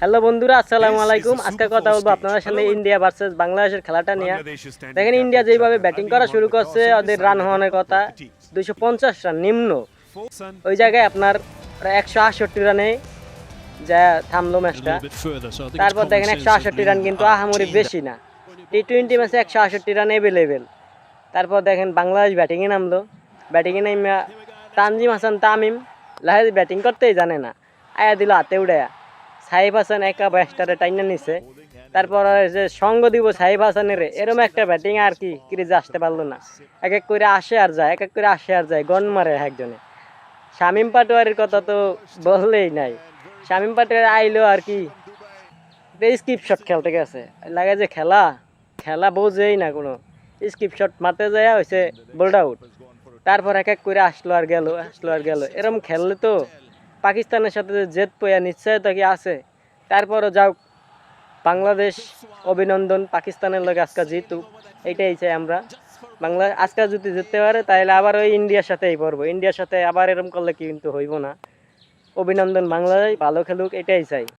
Hello বন্ধুরা আসসালামু আলাইকুম। আজকে কথা বলব আপনাদের সামনে ইন্ডিয়া ভার্সেস বাংলাদেশের খেলাটা নিয়ে। দেখেন ইন্ডিয়া যেভাবে ব্যাটিং করা শুরু করছে ওদের রান হওয়ানোর কথা দুইশো পঞ্চাশ রান নিম্ন। ওই জায়গায় আপনার একশো আটষট্টি রানে যা থামলো ম্যাচটা তারপর দেখেন একশো আটষট্টি রান কিন্তু আহামরি বেশি না। টি টোয়েন্টি ম্যাচে একশো আটষট্টি রান এভেলেবেল তারপর দেখেন বাংলাদেশ ব্যাটিংয়ে নামলো। ব্যাটিংয়ে নেমে তানজিম হাসান তামিম। লাহেদ ব্যাটিং করতেই জানে না। আয়া দিল হাতে উড়ায়া। সাহেব হাসান একা ব্যাস্টারে টাইনা নিছে। তারপর যে সঙ্গ দিব সাহেব হাসানের, এরম একটা ব্যাটিং আর কি ক্রিজে আসতে পারল না। এক এক করে আসে আর যায় এক এক করে আসে আর যায়, গন মারে একজনে। শামিম পাটোয়ারির কথা তো বললেই নাই। শামিম পাটোয়ারি আইলো আর কি স্কিপ শট খেলতে গেছে। লাগে যে খেলা খেলা বোঝেই না কোনো। স্কিপ শট মারতে যায় হয়েছে বোল্ড আউট। তারপর এক এক করে আসলো আর গেল, আসলো আর গেল। এরম খেললে তো পাকিস্তানের সাথে জেদ পয়া নিশ্চয়তা কি আছে, তারপরও যাও। বাংলাদেশ অভিনন্দন, পাকিস্তানের লোক আজকে জিতুক এইটাই চাই আমরা। বাংলা আজকে যদি জিততে পারে, তাহলে আবার ওই ইন্ডিয়ার সাথেই পড়ব। ইন্ডিয়ার সাথে আবার এরম করলে কিন্তু হইব না। অভিনন্দন বাংলাদেশ ভালো খেলুক, এটাই চাই।